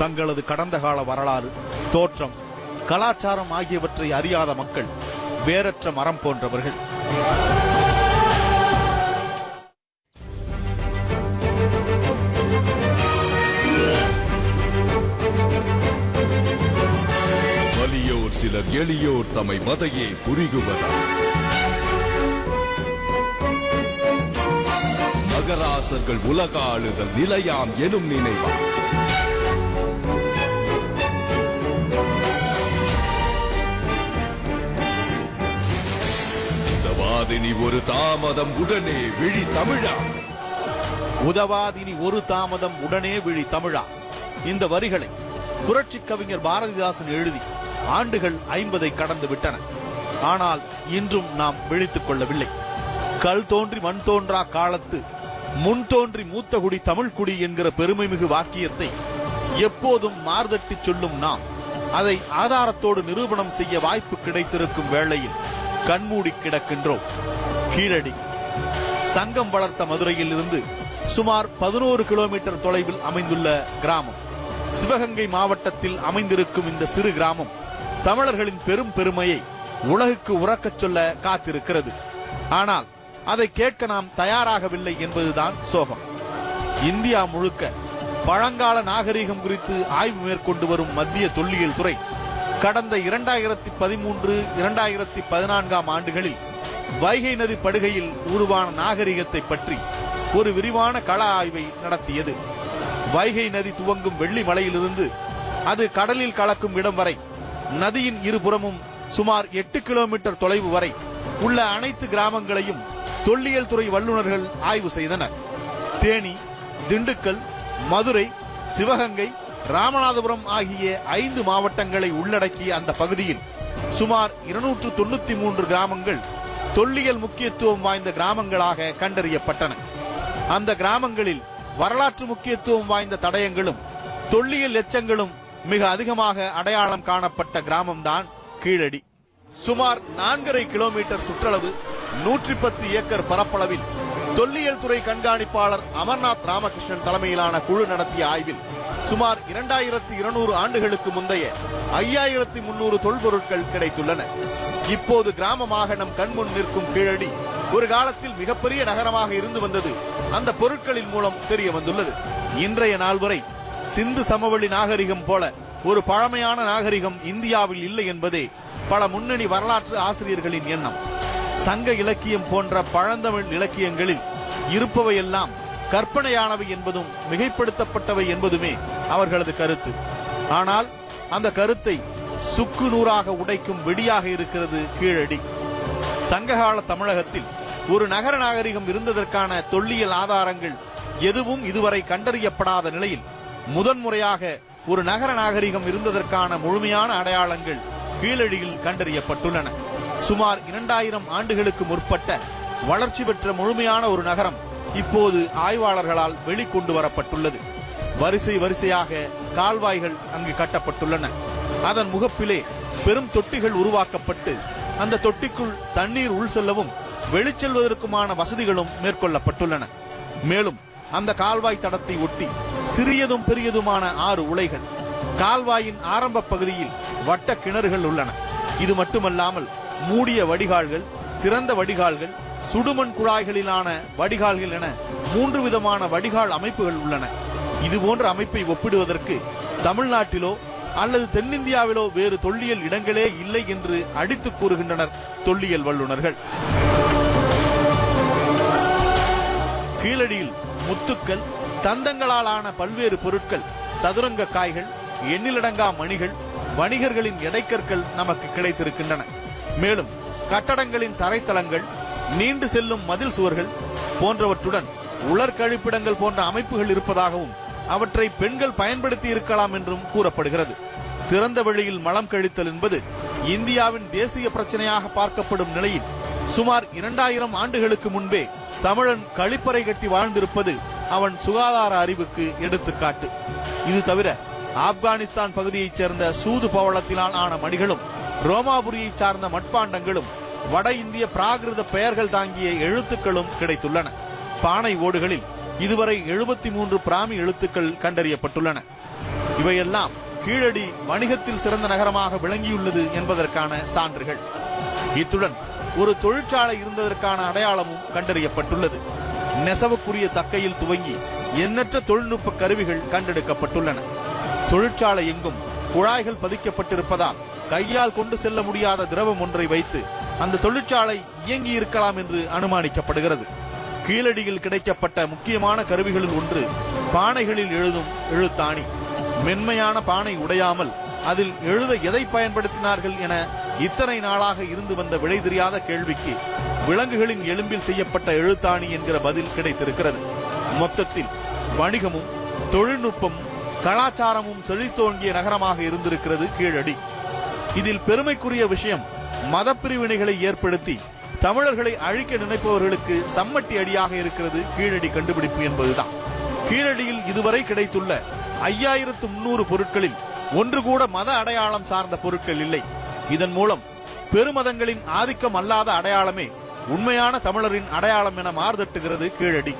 தங்களது கடந்த கால வரலாறு தோற்றம் கலாச்சாரம் ஆகியவற்றை அறியாத மக்கள் வேறற்ற மரம் போன்றவர்கள். வலியோர் சிலர் எளியோர் தமை மதையே புரிகுவதா? மகராசர்கள் உலக ஆளுதல் நிலையாம் எனும் நினைவா? வாதினி ஒரு தாமதம் உடனே விழி தமிழா. உதவாதினி ஒரு தாமதம் உடனே விழி தமிழா. இந்த வரிகளை புரட்சி கவிஞர் பாரதிதாசன் எழுதி ஆண்டுகள் ஐம்பதை கடந்து விட்டன. ஆனால் இன்றும் நாம் விழித்துக் கொள்ளவில்லை. கல் தோன்றி மண் தோன்றா காலத்து முன் தோன்றி மூத்த குடி தமிழ் குடி என்கிற பெருமைமிகு வாக்கியத்தை எப்போதும் மார்தட்டி சொல்லும் நாம் அதை ஆதாரத்தோடு நிரூபணம் செய்ய வாய்ப்பு கிடைத்திருக்கும் வேளையில் கண்மூடி கிடக்கின்றோம். கீழடி. சங்கம் வளர்த்த மதுரையில் இருந்து சுமார் பதினோரு கிலோமீட்டர் தொலைவில் அமைந்துள்ள கிராமம். சிவகங்கை மாவட்டத்தில் அமைந்திருக்கும் இந்த சிறு கிராமம் தமிழர்களின் பெரும் பெருமையை உலகுக்கு உறக்கச் சொல்ல காத்திருக்கிறது. ஆனால் அதை கேட்க நாம் தயாராகவில்லை என்பதுதான் சோகம். இந்தியா முழுக்க பழங்கால நாகரிகம் குறித்து ஆய்வு மேற்கொண்டு வரும் மத்திய தொல்லியல் துறை கடந்த இரண்டாயிரத்தி பதிமூன்று இரண்டாயிரத்தி பதினான்காம் ஆண்டுகளில் வைகை நதி படுகையில் உருவான நாகரிகத்தை பற்றி ஒரு விரிவான கள ஆய்வை நடத்தியது. வைகை நதி துவங்கும் வெள்ளி மலையிலிருந்து அது கடலில் கலக்கும் இடம் வரை நதியின் இருபுறமும் சுமார் எட்டு கிலோமீட்டர் தொலைவு வரை உள்ள அனைத்து கிராமங்களையும் தொல்லியல் துறை வல்லுநர்கள் ஆய்வு செய்தனர். தேனி திண்டுக்கல் மதுரை சிவகங்கை ராமநாதபுரம் ஆகிய ஐந்து மாவட்டங்களை உள்ளடக்கிய அந்த பகுதியில் சுமார் இருநூற்று தொண்ணூத்தி மூன்று கிராமங்கள் தொல்லியல் முக்கியத்துவம் வாய்ந்த கிராமங்களாக கண்டறியப்பட்டன. அந்த கிராமங்களில் வரலாற்று முக்கியத்துவம் வாய்ந்த தடயங்களும் தொல்லியல் எச்சங்களும் மிக அதிகமாக அடையாளம் காணப்பட்ட கிராமம்தான் கீழடி. சுமார் நான்கரை கிலோமீட்டர் சுற்றளவு நூற்றி பத்து ஏக்கர் பரப்பளவில் தொல்லியல் துறை கண்காணிப்பாளர் அமர்நாத் ராமகிருஷ்ணன் தலைமையிலான குழு நடத்திய ஆய்வில் சுமார் இரண்டாயிரத்தி இருநூறு ஆண்டுகளுக்கு முந்தைய ஐயாயிரத்தி முன்னூறு தொல்பொருட்கள் கிடைத்துள்ளன. இப்போது கிராமமாக நம் கண்முன் நிற்கும் கீழடி ஒரு காலத்தில் மிகப்பெரிய நகரமாக இருந்து வந்தது அந்த பொருட்களின் மூலம் தெரிய வந்துள்ளது. இன்றைய நாள் வரை சிந்து சமவெளி நாகரிகம் போல ஒரு பழமையான நாகரிகம் இந்தியாவில் இல்லை என்பதே பல முன்னணி வரலாற்று ஆசிரியர்களின் எண்ணம். சங்க இலக்கியம் போன்ற பழந்தமிழ் இலக்கியங்களில் இருப்பவையெல்லாம் கற்பனையானவை என்பதும் மிகைப்படுத்தப்பட்டவை என்பதுமே அவர்களது கருத்து. ஆனால் அந்த கருத்தை சுக்கு நூறாக உடைக்கும் வெடியாக இருக்கிறது கீழடி. சங்ககால தமிழகத்தில் ஒரு நகர நாகரிகம் இருந்ததற்கான தொல்லியல் ஆதாரங்கள் எதுவும் இதுவரை கண்டறியப்படாத நிலையில் முதன்முறையாக ஒரு நகர நாகரிகம் இருந்ததற்கான முழுமையான அடையாளங்கள் கீழடியில் கண்டறியப்பட்டுள்ளன. சுமார் இரண்டாயிரம் ஆண்டுகளுக்கு முற்பட்ட வளர்ச்சி பெற்ற முழுமையான ஒரு நகரம் இப்போது ஆய்வாளர்களால் வெளிக்கொண்டு வரப்பட்டுள்ளது. வரிசை வரிசையாக கால்வாய்கள் அங்கு கட்டப்பட்டுள்ளன. அதன் முகப்பிலே பெரும் தொட்டிகள் உருவாக்கப்பட்டு அந்த தொட்டிக்குள் தண்ணீர் உள் செல்லவும் வெளிச்செல்வதற்குமான வசதிகளும் மேற்கொள்ளப்பட்டுள்ளன. மேலும் அந்த கால்வாய் தடத்தை ஒட்டி சிறியதும் பெரியதுமான ஆறு உலைகள் கால்வாயின் ஆரம்ப பகுதியில் வட்ட கிணறுகள் உள்ளன. இது மட்டுமல்லாமல் மூடிய வடிகால்கள் திறந்த வடிகால்கள் சுடுமண் குழாய்களிலான வடிகால்கள் என மூன்று விதமான வடிகால் அமைப்புகள் உள்ளன. இது போன்ற அமைப்பை ஒப்பிடுவதற்கு தமிழ்நாட்டிலோ அல்லது தென்னிந்தியாவிலோ வேறு தொல்லியல் இடங்களே இல்லை என்று அடித்துக் கூறுகின்றனர் தொல்லியல் வல்லுநர்கள். கீழடியில் முத்துக்கள் தந்தங்களாலான பல்வேறு பொருட்கள் சதுரங்க காய்கள் எண்ணிலடங்கா மணிகள் வணிகர்களின் எடைக்கற்கள் நமக்கு கிடைத்திருக்கின்றன. மேலும் கட்டடங்களின் தரைத்தளங்கள் நீண்டு செல்லும் மதில் சுவர்கள் போன்றவற்றுடன் உலர் கழிப்பிடங்கள் போன்ற அமைப்புகள் இருப்பதாகவும் அவற்றை பெண்கள் பயன்படுத்தி இருக்கலாம் என்றும் கூறப்படுகிறது. திறந்த வெளியில் மலம் கழித்தல் என்பது இந்தியாவின் தேசிய பிரச்சனையாக பார்க்கப்படும் நிலையில் சுமார் இரண்டாயிரம் ஆண்டுகளுக்கு முன்பே தமிழன் கழிப்பறை கட்டி வாழ்ந்திருப்பது அவன் சுகாதார அறிவுக்கு எடுத்துக்காட்டு. இது தவிர ஆப்கானிஸ்தான் பகுதியைச் சேர்ந்த சூது பவளத்தினால் ஆன மணிகளும் ரோமாபுரியைச் சார்ந்த மட்பாண்டங்களும் வட இந்திய பிராகிருத பெயர்கள் தாங்கிய எழுத்துக்களும் கிடைத்துள்ளன. பானை ஓடுகளில் இதுவரை எழுபத்தி மூன்று பிராமி எழுத்துக்கள் கண்டறியப்பட்டுள்ளன. இவையெல்லாம் கீழடி வணிகத்தில் சிறந்த நகரமாக விளங்கியுள்ளது என்பதற்கான சான்றுகள். இத்துடன் ஒரு தொழிற்சாலை இருந்ததற்கான அடையாளமும் கண்டறியப்பட்டுள்ளது. நெசவுக்குரிய தக்கையில் துவங்கி எண்ணற்ற தொழில்நுட்ப கருவிகள் கண்டெடுக்கப்பட்டுள்ளன. தொழிற்சாலை எங்கும் குழாய்கள் பதிக்கப்பட்டிருப்பதால் கையால் கொண்டு செல்ல முடியாத திரவம் ஒன்றை வைத்து அந்த தொழிற்சாலை இயங்கி இருக்கலாம் என்று அனுமானிக்கப்படுகிறது. கீழடியில் கிடைக்கப்பட்ட முக்கியமான கருவிகளில் ஒன்று பானைகளில் எழுதும் எழுத்தாணி. மென்மையான பானை உடையாமல் அதில் எழுத எதை பயன்படுத்தினார்கள் என இத்தனை நாளாக இருந்து வந்த விடை தெரியாத கேள்விக்கு விலங்குகளின் எலும்பில் செய்யப்பட்ட எழுத்தாணி என்கிற பதில் கிடைத்திருக்கிறது. மொத்தத்தில் வணிகமும் தொழில்நுட்பமும் கலாச்சாரமும் செழித்தோங்கிய நகரமாக இருந்திருக்கிறது கீழடி. இதில் பெருமைக்குரிய விஷயம் மதப்பிரிவினைகளை ஏற்படுத்தி தமிழர்களை அழிக்க நினைப்பவர்களுக்கு சம்மட்டி அடியாக இருக்கிறது கீழடி கண்டுபிடிப்பு என்பதுதான். கீழடியில் இதுவரை கிடைத்துள்ள ஐயாயிரத்து முன்னூறு பொருட்களில் ஒன்று கூட மத அடையாளம் சார்ந்த பொருட்கள் இல்லை. இதன் மூலம் பெருமதங்களின் ஆதிக்கம் அல்லாத அடையாளமே உண்மையான தமிழரின் அடையாளம் என மாறுதட்டுகிறது கீழடி.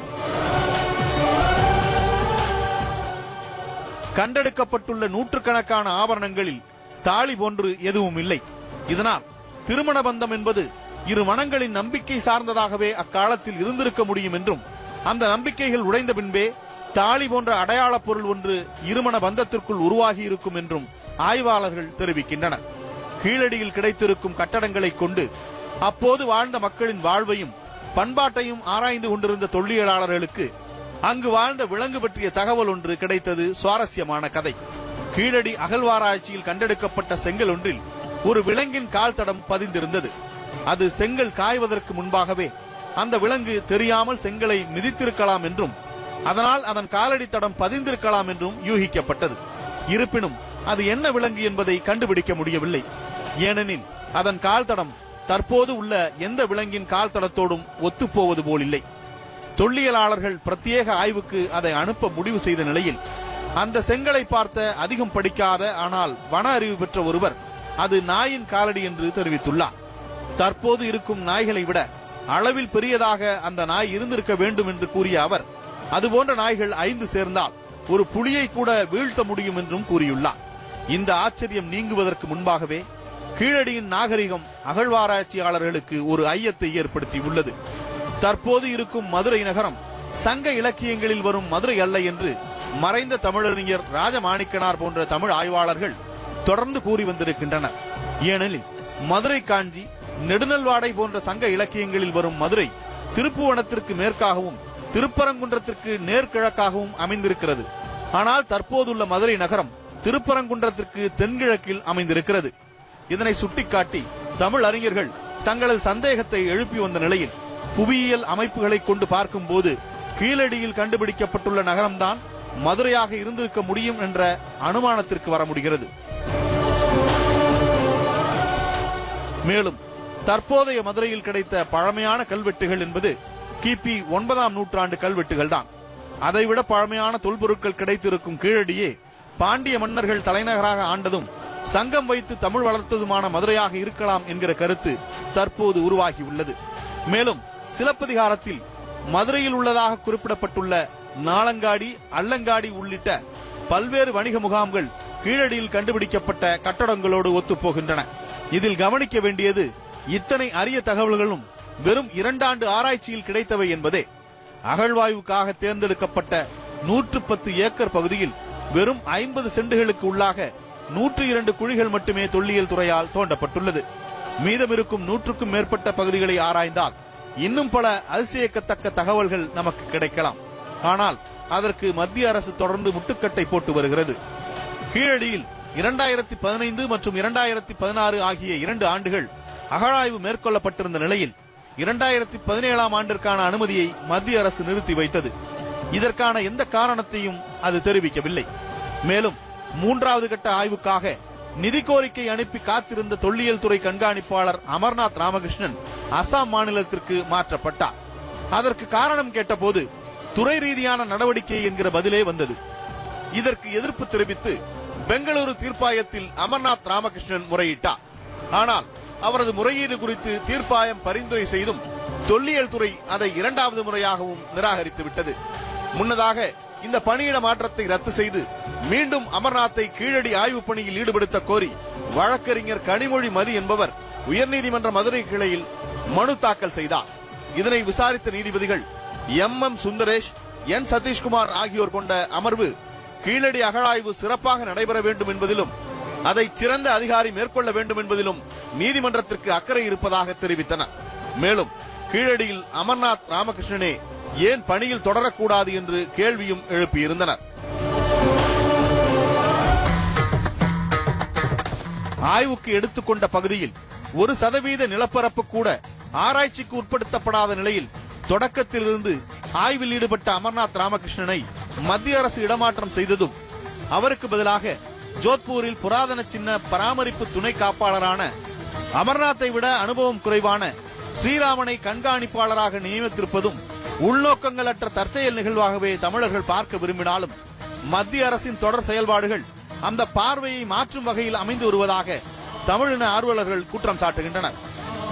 கண்டெடுக்கப்பட்டுள்ள நூற்றுக்கணக்கான ஆபரணங்களில் தாலி போன்று எதுவும் இல்லை. இதனால் திருமண பந்தம் என்பது இரு மனங்களின் நம்பிக்கை சார்ந்ததாகவே அக்காலத்தில் இருந்திருக்க முடியும் என்றும் அந்த நம்பிக்கைகள் உடைந்த பின்பே தாலி போன்ற அடையாளப் பொருள் ஒன்று இருமண பந்தத்திற்குள் உருவாகி இருக்கும் என்றும் ஆய்வாளர்கள் தெரிவிக்கின்றனர். கீழடியில் கிடைத்திருக்கும் கட்டடங்களைக் கொண்டு அப்போது வாழ்ந்த மக்களின் வாழ்வையும் பண்பாட்டையும் ஆராய்ந்து கொண்டிருந்த தொல்லியலாளர்களுக்கு அங்கு வாழ்ந்த விலங்கு பற்றிய தகவல் ஒன்று கிடைத்தது சுவாரஸ்யமான கதை. கீழடி அகழ்வாராய்ச்சியில் கண்டெடுக்கப்பட்ட செங்கல் ஒன்றில் ஒரு விலங்கின் கால் தடம் பதிந்திருந்தது. அது செங்கல் காய்வதற்கு முன்பாகவே அந்த விலங்கு தெரியாமல் செங்கலை மிதித்திருக்கலாம் என்றும் அதனால் அதன் காலடி தடம் பதிந்திருக்கலாம் என்றும் யூகிக்கப்பட்டது. இருப்பினும் அது என்ன விலங்கு என்பதை கண்டுபிடிக்க முடியவில்லை. ஏனெனில் அதன் கால் தடம் தற்போது உள்ள எந்த விலங்கின் கால் தடத்தோடும் ஒத்துப்போவது போலில்லை. தொல்லியலாளர்கள் பிரத்யேக ஆய்வுக்கு அதை அனுப்ப முடிவு செய்த நிலையில் அந்த செங்கலை பார்த்த அதிகம் படிக்காத ஆனால் வன அறிவு பெற்ற ஒருவர் அது நாயின் காலடி என்று தெரிவித்துள்ளார். தற்போது இருக்கும் நாய்களை விட அளவில் பெரியதாக அந்த நாய் இருந்திருக்க வேண்டும் என்று கூறிய அவர் அதுபோன்ற நாய்கள் ஐந்து சேர்ந்தால் ஒரு புலியை கூட வீழ்த்த முடியும் என்றும் கூறியுள்ளார். இந்த ஆச்சரியம் நீங்குவதற்கு முன்பாகவே கீழடியின் நாகரிகம் அகழ்வாராய்ச்சியாளர்களுக்கு ஒரு ஐயத்தை ஏற்படுத்தியுள்ளது. தற்போது இருக்கும் மதுரை நகரம் சங்க இலக்கியங்களில் வரும் மதுரை அல்ல என்று மறைந்த தமிழறிஞர் ராஜமாணிக்கனார் போன்ற தமிழ் ஆய்வாளர்கள் தொடர்ந்து கூறி வந்திருக்கின்றனர் ஏனெனில் மதுரை காஞ்சி நெடுநல்வாடை போன்ற சங்க இலக்கியங்களில் வரும் மதுரை திருப்புவனத்திற்கு மேற்காகவும் திருப்பரங்குன்றத்திற்கு நேர்கிழக்காகவும் அமைந்திருக்கிறது. ஆனால் தற்போதுள்ள மதுரை நகரம் திருப்பரங்குன்றத்திற்கு தென்கிழக்கில் அமைந்திருக்கிறது. இதனை சுட்டிக்காட்டி தமிழ் அறிஞர்கள் தங்களது சந்தேகத்தை எழுப்பி வந்த நிலையில் புவியியல் அமைப்புகளை கொண்டு பார்க்கும்போது கீழடியில் கண்டுபிடிக்கப்பட்டுள்ள நகரம்தான் மதுரையாக இருந்திருக்க முடியும் என்ற அனுமானத்திற்கு வர முடிகிறது. மேலும் தற்போதைய மதுரையில் கிடைத்த பழமையான கல்வெட்டுகள் என்பது கிபி ஒன்பதாம் நூற்றாண்டு கல்வெட்டுகள் தான். அதைவிட பழமையான தொல்பொருட்கள் கிடைத்திருக்கும் கீழடியே பாண்டிய மன்னர்கள் தலைநகராக ஆண்டதும் சங்கம் வைத்து தமிழ் வளர்த்ததுமான மதுரையாக இருக்கலாம் என்கிற கருத்து தற்போது உருவாகியுள்ளது. மேலும் சிலப்பதிகாரத்தில் மதுரையில் உள்ளதாக குறிப்பிடப்பட்டுள்ள நாளங்காடி அல்லங்காடி உள்ளிட்ட பல்வேறு வணிக முகாம்கள் கீழடியில் கண்டுபிடிக்கப்பட்ட கட்டடங்களோடு ஒத்துப்போகின்றன. இதில் கவனிக்க வேண்டியது இத்தனை அரிய தகவல்களும் வெறும் இரண்டாண்டு ஆராய்ச்சியில் கிடைத்தவை என்பதே. அகழ்வாய்வுக்காக தேர்ந்தெடுக்கப்பட்ட நூற்று பத்து ஏக்கர் பகுதியில் வெறும் ஐம்பது சென்டுகளுக்கு உள்ளாக நூற்று இரண்டு குழிகள் மட்டுமே தொல்லியல் துறையால் தோண்டப்பட்டுள்ளது. மீதமிருக்கும் நூற்றுக்கும் மேற்பட்ட பகுதிகளை ஆராய்ந்தால் இன்னும் பல அதிசயக்கத்தக்க தகவல்கள் நமக்கு கிடைக்கலாம். ஆனால் அதற்கு மத்திய அரசு தொடர்ந்து முட்டுக்கட்டை போட்டு வருகிறது. கீழடியில் இரண்டாயிரத்தி பதினைந்து மற்றும் இரண்டாயிரத்தி பதினாறு ஆகிய இரண்டு ஆண்டுகள் அகழாய்வு மேற்கொள்ளப்பட்டிருந்த நிலையில் இரண்டாயிரத்தி பதினேழாம் ஆண்டிற்கான அனுமதியை மத்திய அரசு நிறுத்தி வைத்தது. இதற்கான எந்த காரணத்தையும் அது தெரிவிக்கவில்லை. மேலும் மூன்றாவது கட்ட ஆய்வுக்காக நிதி கோரிக்கை அனுப்பி காத்திருந்த தொல்லியல் துறை கண்காணிப்பாளர் அமர்நாத் ராமகிருஷ்ணன் அசாம் மாநிலத்திற்கு மாற்றப்பட்டார். அதற்கு காரணம் கேட்டபோது துறை ரீதியான நடவடிக்கை என்கிற பதிலே வந்தது. இதற்கு எதிர்ப்பு தெரிவித்து பெங்களூரு தீர்ப்பாயத்தில் அமர்நாத் ராமகிருஷ்ணன் முறையிட்டார். ஆனால் அவரது முறையீடு குறித்து தீர்ப்பாயம் பரிந்துரை செய்தும் தொல்லியல் துறை அதை இரண்டாவது முறையாகவும் நிராகரித்து விட்டது. முன்னதாக இந்த பணியிட மாற்றத்தை ரத்து செய்து மீண்டும் அமர்நாத்தை கீழடி ஆய்வுப் பணியில் ஈடுபடுத்த கோரி வழக்கறிஞர் கனிமொழி மதி என்பவர் உயர்நீதிமன்ற மதுரை கிளையில் மனு தாக்கல் செய்தார். இதனை விசாரித்த நீதிபதிகள் M M Sundaresh N Sathishkumar ஆகியோர் கொண்ட அமர்வு கீழடி அகழாய்வு சிறப்பாக நடைபெற வேண்டும் என்பதிலும் அதை சிறந்த அதிகாரி மேற்கொள்ள வேண்டும் என்பதிலும் நீதிமன்றத்திற்கு அக்கறை இருப்பதாக தெரிவித்தனர் மேலும் கீழடியில் அமர்நாத் ராமகிருஷ்ணனே ஏன் பணியில் தொடரக்கூடாது என்று கேள்வியும் எழுப்பியிருந்தனர். ஆய்வுக்கு எடுத்துக்கொண்ட பகுதியில் ஒரு சதவீத நிலப்பரப்பு கூட ஆராய்ச்சிக்கு உட்படுத்தப்படாத நிலையில் தொடக்கத்திலிருந்து ஆய்வில் ஈடுபட்ட அமர்நாத் ராமகிருஷ்ணனை மத்திய அரசு இடமாற்றம் செய்ததும் அவருக்கு பதிலாக ஜோத்பூரில் புராதன சின்ன பராமரிப்பு துணை காப்பாளரான அமர்நாத்தை விட அனுபவம் குறைவான ஸ்ரீராமனை கண்காணிப்பாளராக நியமித்திருப்பதும் உள்நோக்கங்களற்ற தற்செயல் நிகழ்வாகவே தமிழர்கள் பார்க்க விரும்பினாலும் மத்திய அரசின் தொடர் செயல்பாடுகள் அந்த பார்வையை மாற்றும் வகையில் அமைந்து வருவதாக தமிழின ஆர்வலர்கள் குற்றம் சாட்டுகின்றனர்.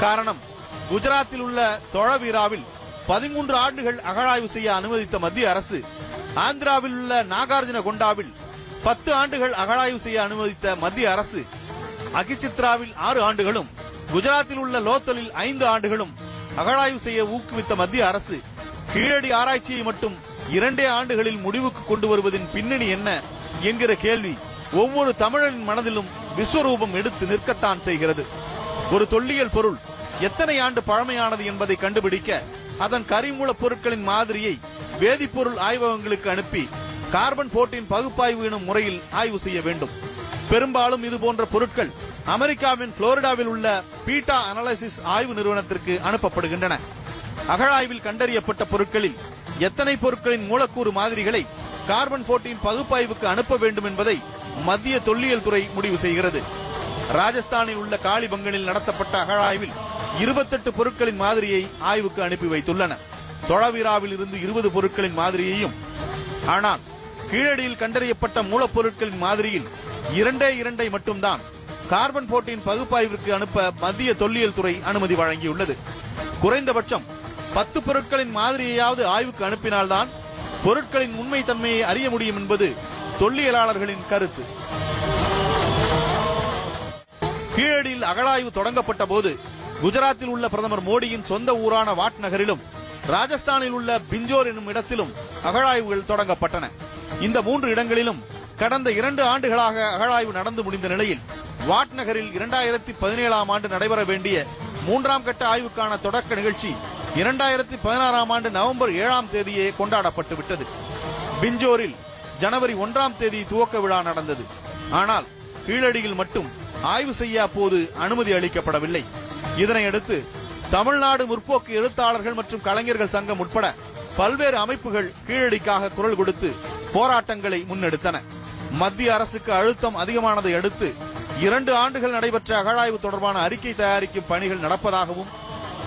காரணம் குஜராத்தில் உள்ள தொழவீராவில் பதிமூன்று ஆண்டுகள் அகழாய்வு செய்ய அனுமதித்த மத்திய அரசு ஆந்திராவில் உள்ள நாகார்ஜுன கொண்டாவில் பத்து ஆண்டுகள் அகழாய்வு செய்ய அனுமதித்த மத்திய அரசு அகிச்சித்ராவில் ஆறு ஆண்டுகளும் குஜராத்தில் உள்ள லோத்தலில் ஐந்து ஆண்டுகளும் அகழாய்வு செய்ய ஊக்குவித்த மத்திய அரசு கீழடி ஆராய்ச்சியை மட்டும் இரண்டே ஆண்டுகளில் முடிவுக்கு கொண்டு வருவதின் பின்னணி என்ன என்கிற கேள்வி ஒவ்வொரு தமிழரின் மனதிலும் விஸ்வரூபம் எடுத்து நிற்கத்தான் செய்கிறது. ஒரு தொல்லியல் பொருள் எத்தனை ஆண்டு பழமையானது என்பதை கண்டுபிடிக்க அதன் கரிமூலப் பொருட்களின் மாதிரியை வேதிப்பொருள் ஆய்வகங்களுக்கு அனுப்பி கார்பன் போட்டின் பகுப்பாய்வு எனும் முறையில் ஆய்வு செய்ய வேண்டும். பெரும்பாலும் இது போன்ற பொருட்கள் அமெரிக்காவின் புளோரிடாவில் உள்ள பீட்டா அனாலிசிஸ் ஆய்வு நிறுவனத்திற்கு அனுப்பப்படுகின்றன. அகழாய்வில் கண்டறியப்பட்ட பொருட்களில் எத்தனை பொருட்களின் மூலக்கூறு மாதிரிகளை கார்பன் போட்டியின் பகுப்பாய்வுக்கு அனுப்ப வேண்டும் என்பதை மத்திய தொல்லியல் துறை முடிவு செய்கிறது. ராஜஸ்தானில் உள்ள காளிபங்கனில் நடத்தப்பட்ட அகழாய்வில் இருபத்தெட்டு பொருட்களின் மாதிரியை ஆய்வுக்கு அனுப்பி வைத்துள்ளன. தொழவிராவில் இருந்து இருபது பொருட்களின் மாதிரியையும் ஆனால் கீழடியில் கண்டறியப்பட்ட மூலப்பொருட்களின் மாதிரியில் இரண்டே இரண்டை மட்டும்தான் கார்பன் போட்டியின் பகுப்பாய்விற்கு அனுப்ப மத்திய தொல்லியல் துறை அனுமதி வழங்கியுள்ளது. குறைந்தபட்சம் பத்து பொருட்களின் மாதிரியையாவது ஆய்வுக்கு அனுப்பினால்தான் பொருட்களின் உண்மை தன்மையை அறிய முடியும் என்பது தொல்லியலாளர்களின் கருத்து. கீழடியில் அகழாய்வு தொடங்கப்பட்ட போது குஜராத்தில் உள்ள பிரதமர் மோடியின் சொந்த ஊரான வாட் நகரிலும் ராஜஸ்தானில் உள்ள பிஞ்சோர் என்னும் இடத்திலும் அகழாய்வுகள் தொடங்கப்பட்டன. இந்த மூன்று இடங்களிலும் கடந்த இரண்டு ஆண்டுகளாக அகழாய்வு நடந்து முடிந்த நிலையில் வாட் நகரில் இரண்டாயிரத்தி பதினேழாம் ஆண்டு நடைபெற வேண்டிய மூன்றாம் கட்ட ஆய்வுக்கான தொடக்க நிகழ்ச்சி இரண்டாயிரத்தி பதினாறாம் ஆண்டு நவம்பர் ஏழாம் தேதியே கொண்டாடப்பட்டு விட்டது. பிஞ்சோரில் ஜனவரி ஒன்றாம் தேதி துவக்க விழா நடந்தது. ஆனால் கீழடியில் மட்டும் ஆய்வு செய்ய அப்போது அனுமதி அளிக்கப்படவில்லை. இதனையடுத்து தமிழ்நாடு முற்போக்கு எழுத்தாளர்கள் மற்றும் கலைஞர்கள் சங்கம் உட்பட பல்வேறு அமைப்புகள் கீழடிக்காக குரல் கொடுத்து போராட்டங்களை முன்னெடுத்தன. மத்திய அரசுக்கு அழுத்தம் அதிகமானதை அடுத்து இரண்டு ஆண்டுகள் நடைபெற்ற அகழாய்வு தொடர்பான அறிக்கை தயாரிக்கும் பணிகள் நடப்பதாகவும்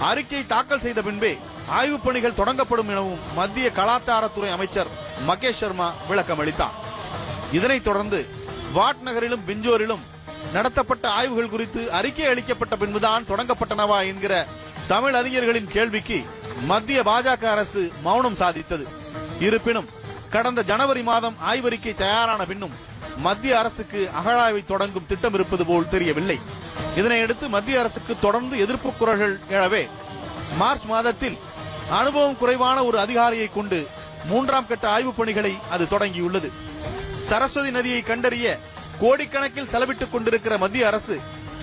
அறிக்கை தாக்கல் செய்த பின்பே ஆய்வுப் பணிகள் தொடங்கப்படும் எனவும் மத்திய கலாச்சாரத்துறை அமைச்சர் மகேஷ் சர்மா விளக்கம் அளித்தார் இதனைத் தொடர்ந்து வாட் நகரிலும் பிஞ்சோரிலும் நடத்தப்பட்ட ஆய்வுகள் குறித்து அறிக்கை அளிக்கப்பட்ட பின்புதான் தொடங்கப்பட்டனவா என்கிற தமிழ் அறிஞர்களின் கேள்விக்கு மத்திய பாஜக அரசு மௌனம் சாதித்தது. இருப்பினும் கடந்த ஜனவரி மாதம் ஆய்வறிக்கை தயாரான பின்னும் மத்திய அரசுக்கு அகழாய்வை தொடங்கும் திட்டம் இருப்பது போல் தெரியவில்லை. இதனையடுத்து மத்திய அரசுக்கு தொடர்ந்து எதிர்ப்பு குரல்கள் எழவே மார்ச் மாதத்தில் அனுபவம் குறைவான ஒரு அதிகாரியை கொண்டு மூன்றாம் கட்ட ஆய்வுப் பணிகளை அது தொடங்கியுள்ளது. சரஸ்வதி நதியை கண்டறிய கோடிக்கணக்கில் செலவிட்டுக் கொண்டிருக்கிற மத்திய அரசு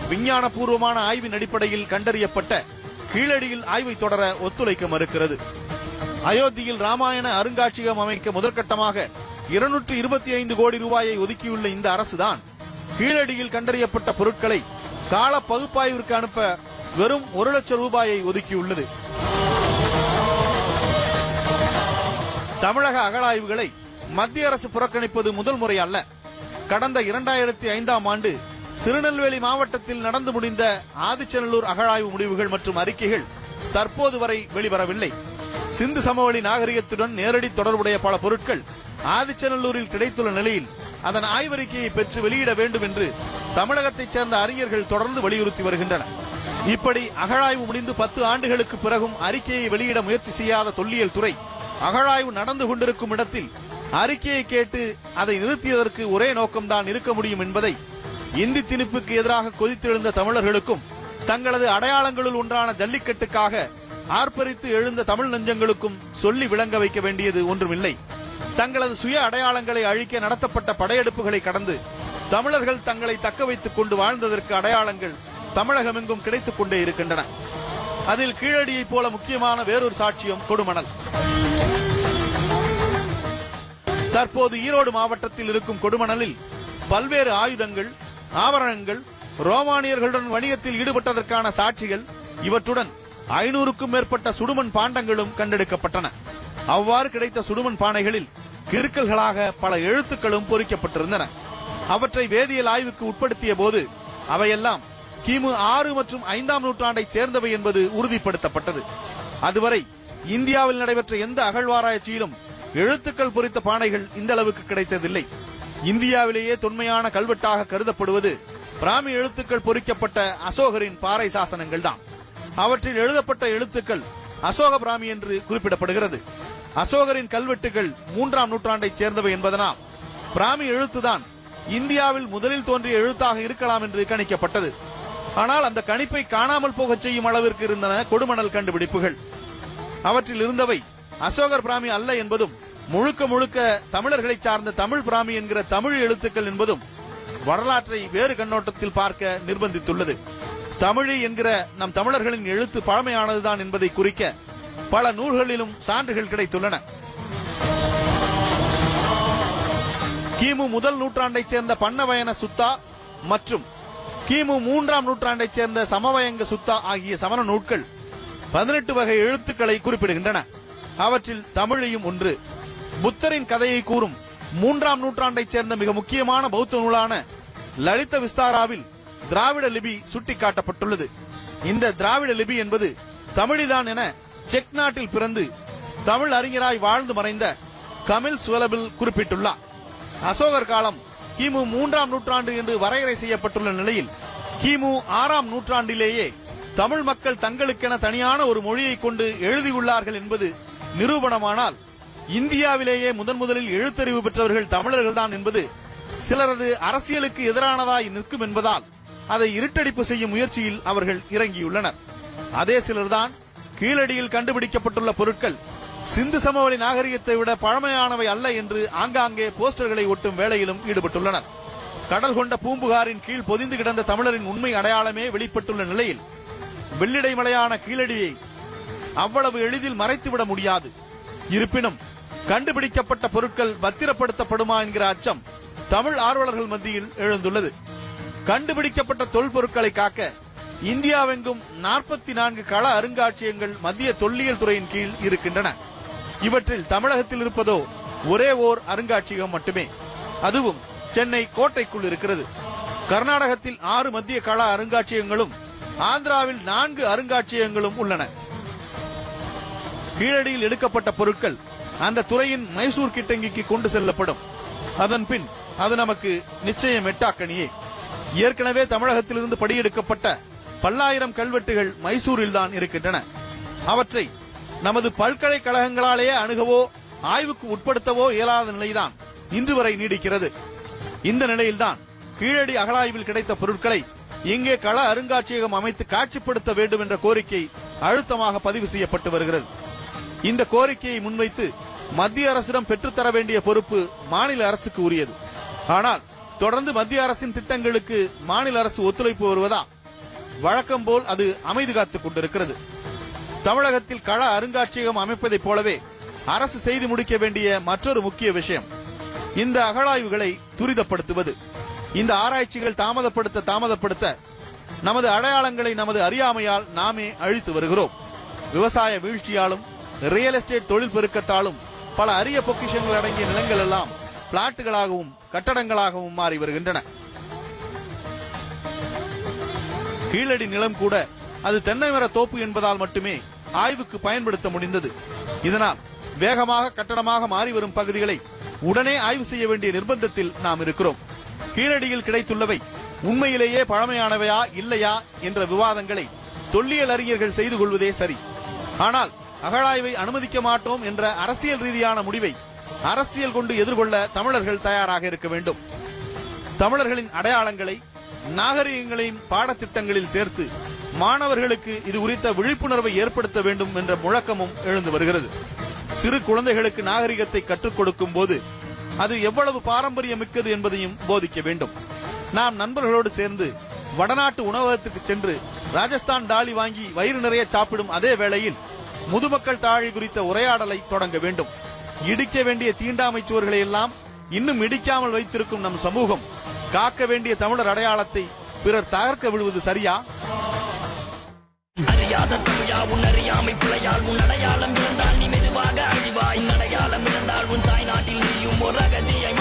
விஞ்ஞான பூர்வமான ஆய்வின் அடிப்படையில் கண்டறியப்பட்ட கீழடியில் ஆய்வை தொடர ஒத்துழைக்க மறுக்கிறது. அயோத்தியில் ராமாயண அருங்காட்சியகம் அமைக்க முதற்கட்டமாக இருநூற்று இருபத்தி ஐந்து கோடி ரூபாயை ஒதுக்கியுள்ள இந்த அரசுதான் கீழடியில் கண்டறியப்பட்ட பொருட்களை கால பகுப்பாய்விற்கு அனுப்ப வெறும் ஒரு லட்சம் ரூபாயை ஒதுக்கியுள்ளது. தமிழக அகழாய்வுகளை மத்திய அரசு புறக்கணிப்பது முதல் முறை அல்ல. கடந்த இரண்டாயிரத்தி ஐந்தாம் ஆண்டு திருநெல்வேலி மாவட்டத்தில் நடந்து முடிந்த ஆதிச்சநல்லூர் அகழாய்வு முடிவுகள் மற்றும் அறிக்கைகள் தற்போது வரை வெளிவரவில்லை. சிந்து சமவெளி நாகரிகத்துடன் நேரடி தொடர்புடைய பல பொருட்கள் ஆதிச்சநல்லூரில் கிடைத்துள்ள நிலையில் அதன் ஆய்வறிக்கையை பெற்று வெளியிட வேண்டும் என்று தமிழகத்தைச் சேர்ந்த அறிஞர்கள் தொடர்ந்து வலியுறுத்தி வருகின்றனர். இப்படி அகழாய்வு முடிந்து பத்து ஆண்டுகளுக்கு பிறகும் அறிக்கையை வெளியிட முயற்சி செய்யாத தொல்லியல் துறை அகழாய்வு நடந்து கொண்டிருக்கும் இடத்தில் அறிக்கையை கேட்டு அதை நிறுத்தியதற்கு ஒரே நோக்கம்தான் இருக்க முடியும் என்பதை இந்தி திணிப்புக்கு எதிராக கொதித்தெழுந்த தமிழர்களுக்கும் தங்களது அடையாளங்களுள் ஒன்றான ஜல்லிக்கட்டுக்காக ஆர்ப்பரித்து எழுந்த தமிழ் நெஞ்சங்களுக்கும் சொல்லி விளங்க வைக்க வேண்டியது ஒன்றுமில்லை. தங்களது சுய அடையாளங்களை அழிக்க நடத்தப்பட்ட படையெடுப்புகளை கடந்து தமிழர்கள் தங்களை தக்க வைத்துக் கொண்டு வாழ்ந்ததற்கு அடையாளங்கள் தமிழகமெங்கும் கிடைத்துக் கொண்டே இருக்கின்றன. அதில் கீழடியைப் போல முக்கியமான வேறொரு சாட்சியம் கொடுமணல். தற்போது ஈரோடு மாவட்டத்தில் இருக்கும் கொடுமணலில் பல்வேறு ஆயுதங்கள் ஆபரணங்கள் ரோமானியர்களுடன் வணிகத்தில் ஈடுபட்டதற்கான சாட்சிகள் இவற்றுடன் ஐநூறுக்கும் மேற்பட்ட சுடுமண் பாண்டங்களும் கண்டெடுக்கப்பட்டன. அவ்வாறு கிடைத்த சுடுமண் பானைகளில் கிறுக்கல்களாக பல எழுத்துக்களும் பொறிக்கப்பட்டிருந்தன. அவற்றை வேதியியல் ஆய்வுக்கு உட்படுத்திய போது அவையெல்லாம் கிமு ஆறு மற்றும் ஐந்தாம் நூற்றாண்டைச் சேர்ந்தவை என்பது உறுதிப்படுத்தப்பட்டது. அதுவரை இந்தியாவில் நடைபெற்ற எந்த அகழ்வாராய்ச்சியிலும் எழுத்துக்கள் பொறித்த பானைகள் இந்த அளவுக்கு கிடைத்ததில்லை. இந்தியாவிலேயே தொன்மையான கல்வெட்டாக கருதப்படுவது பிராமி எழுத்துக்கள் பொறிக்கப்பட்ட அசோகரின் பாறை சாசனங்கள் தான். அவற்றில் எழுதப்பட்ட எழுத்துக்கள் அசோக பிராமி என்று குறிப்பிடப்படுகிறது. அசோகரின் கல்வெட்டுகள் மூன்றாம் நூற்றாண்டைச் சேர்ந்தவை என்பதனால் பிராமி எழுத்துதான் இந்தியாவில் முதலில் தோன்றிய எழுத்தாக இருக்கலாம் என்று கணிக்கப்பட்டது. ஆனால் அந்த கணிப்பை காணாமல் போகச் செய்யும் அளவிற்கு இருந்தன கொடுமணல் கண்டுபிடிப்புகள். அவற்றில் இருந்தவை அசோகர் பிராமி அல்ல என்பதும் முழுக்க முழுக்க தமிழர்களை சார்ந்த தமிழ் பிராமி என்கிற தமிழ் எழுத்துக்கள் என்பதும் வரலாற்றை வேறு கண்ணோட்டத்தில் பார்க்க நிர்பந்தித்துள்ளது. தமிழி என்கிற நம் தமிழர்களின் எழுத்து பழமையானதுதான் என்பதை குறிக்க பல நூல்களிலும் சான்றுகள் கிடைத்துள்ளன. கிமு முதல் நூற்றாண்டைச் சேர்ந்த பன்னவயன சுத்தா மற்றும் கிமு மூன்றாம் நூற்றாண்டைச் சேர்ந்த சமவயங்க சுத்தா ஆகிய சமண நூட்கள் பதினெட்டு வகை எழுத்துக்களை குறிப்பிடுகின்றன. அவற்றில் தமிழையும் ஒன்று. புத்தரின் கதையை கூறும் மூன்றாம் நூற்றாண்டைச் சேர்ந்த மிக முக்கியமான பௌத்த நூலான லலித விஸ்தாராவில் திராவிட லிபி சுட்டிக்காட்டப்பட்டுள்ளது. இந்த திராவிட லிபி என்பது தமிழிதான் என செக் நாட்டில் பிறந்து தமிழ் அறிஞராய் வாழ்ந்து மறைந்த கமில் சுவலபில் குறிப்பிட்டுள்ளார். அசோகர் காலம் கிமு மூன்றாம் நூற்றாண்டு என்று வரையறை செய்யப்பட்டுள்ள நிலையில் கிமு ஆறாம் நூற்றாண்டிலேயே தமிழ் மக்கள் தங்களுக்கென தனியான ஒரு மொழியை கொண்டு எழுதியுள்ளார்கள் என்பது நிரூபணமானால் இந்தியாவிலேயே முதன் முதலில் எழுத்தறிவு பெற்றவர்கள் தமிழர்கள்தான் என்பது சிலரது அரசியலுக்கு எதிரானதாய் நிற்கும் என்பதால் அதை இருட்டடிப்பு செய்யும் முயற்சியில் அவர்கள் இறங்கியுள்ளனர். அதே சிலர்தான் கீழடியில் கண்டுபிடிக்கப்பட்டுள்ள பொருட்கள் சிந்து சமவெளி நாகரிகத்தை விட பழமையானவை அல்ல என்று ஆங்காங்கே போஸ்டர்களை ஒட்டும் வேலையிலும் ஈடுபட்டுள்ளனர். கடல் கொண்ட பூம்புகாரின் கீழ் பொதிந்து கிடந்த தமிழரின் உண்மை அடையாளமே வெளிப்பட்டுள்ள நிலையில் வெள்ளிடை மலையான கீழடியை அவ்வளவு எளிதில் மறைத்துவிட முடியாது. இருப்பினும் கண்டுபிடிக்கப்பட்ட பொருட்கள் பத்திரப்படுத்தப்படுமா என்கிற அச்சம் தமிழ் ஆர்வலர்கள் மத்தியில் எழுந்துள்ளது. கண்டுபிடிக்கப்பட்ட தொல்பொருட்களை காக்க இந்தியாவெங்கும் நாற்பத்தி நான்கு கள அருங்காட்சியகங்கள் மத்திய தொல்லியல் துறையின் கீழ் இருக்கின்றன. இவற்றில் தமிழகத்தில் இருப்பதோ ஒரே ஓர் அருங்காட்சியகம் மட்டுமே. அதுவும் சென்னை கோட்டைக்குள் இருக்கிறது. கர்நாடகத்தில் ஆறு மத்திய கள அருங்காட்சியகங்களும் ஆந்திராவில் நான்கு அருங்காட்சியகங்களும் உள்ளன. கீழடியில் எடுக்கப்பட்ட பொருட்கள் அந்த துறையின் மைசூர் கிட்டங்கிக்கு கொண்டு செல்லப்படும். அதன் பின் அது நமக்கு நிச்சயம் எட்டாக்கணியே ஏற்கனவே தமிழகத்திலிருந்து படியெடுக்கப்பட்ட பல்லாயிரம் கல்வெட்டுகள் மைசூரில் தான் இருக்கின்றன. அவற்றை நமது பல்கலைக்கழகங்களாலேயே அணுகவோ ஆய்வுக்கு உட்படுத்தவோ இயலாத நிலைதான் இன்று வரை நீடிக்கிறது. இந்த நிலையில்தான் கீழடி அகழாய்வில் கிடைத்த பொருட்களை இங்கே கள அருங்காட்சியகம் அமைத்து காட்சிப்படுத்த வேண்டும் என்ற கோரிக்கை அழுத்தமாக பதிவு செய்யப்பட்டு வருகிறது. இந்த கோரிக்கையை முன்வைத்து மத்திய அரசிடம் பெற்றுத்தர வேண்டிய பொறுப்பு மாநில அரசுக்கு உரியது. ஆனால் தொடர்ந்து மத்திய அரசின் திட்டங்களுக்கு மாநில அரசு ஒத்துழைப்பு வருவதா? வழக்கம் போல் அது அமைதி காத்துக் கொண்டிருக்கிறது. தமிழகத்தில் கள அருங்காட்சியகம் அமைப்பதைப் போலவே அரசு செய்து முடிக்க வேண்டிய மற்றொரு முக்கிய விஷயம் இந்த அகழாய்வுகளை துரிதப்படுத்துவது. இந்த ஆராய்ச்சிகள் தாமதப்படுத்த தாமதப்படுத்த நமது அடையாளங்களை நமது அறியாமையால் நாமே அழித்து வருகிறோம். விவசாய வீழ்ச்சியாலும் ரியல் எஸ்டேட் தொழில் பெருக்கத்தாலும் பல அரிய பொக்கிஷங்கள் அடங்கிய நிலங்கள் எல்லாம் பிளாட்டுகளாகவும் கட்டடங்களாகவும் மாறி வருகின்றன. கீழடி நிலம் கூட அது தென்னை மர தோப்பு என்பதால் மட்டுமே ஆய்வுக்கு பயன்படுத்த முடிந்தது. இதனால் வேகமாக கட்டடமாக மாறி வரும் பகுதிகளை உடனே ஆய்வு செய்ய வேண்டிய நிர்பந்தத்தில் நாம் இருக்கிறோம். கீழடியில் கிடைத்துள்ளவை உண்மையிலேயே பழமையானவையா இல்லையா என்ற விவாதங்களை தொல்லியல் அறிஞர்கள் செய்து கொள்வதே சரி. ஆனால் அகழாய்வை அனுமதிக்க மாட்டோம் என்ற அரசியல் ரீதியான முடிவை அரசியல் கொண்டு எதிர்கொள்ள தமிழர்கள் தயாராக இருக்க வேண்டும். தமிழர்களின் அடையாளங்களை நாகரிகங்களையும் பாடத்திட்டங்களில் சேர்த்து மாணவர்களுக்கு இது குறித்த விழிப்புணர்வை ஏற்படுத்த வேண்டும் என்ற முழக்கமும் எழுந்து வருகிறது. சிறு குழந்தைகளுக்கு நாகரிகத்தை கற்றுக் கொடுக்கும் போது அது எவ்வளவு பாரம்பரியமிக்கது என்பதையும் போதிக்க வேண்டும். நாம் நண்பர்களோடு சேர்ந்து வடநாட்டு உணவகத்துக்கு சென்று ராஜஸ்தான் டாலி வாங்கி வயிறு நிறைய சாப்பிடும் அதே வேளையில் முதுமக்கள் தாழை குறித்த உரையாடலை தொடங்க வேண்டும். இடிக்க வேண்டிய தீண்டாமை சுவர்களை எல்லாம் இன்னும் இடிக்காமல் வைத்திருக்கும் நம் சமூகம். காக்க வேண்டிய தமிழர் அடையாளத்தை பிறர் தகர்க்க விழுவது சரியா? அறியாத தமிழா உன் அறியாமை பிழையால் உன் அடையாளம் இருந்தால் நீ மெதுவாக அழிவாய். அடையாளம் இருந்தால் உன் தாய் நீயும் ஒரு அகதியை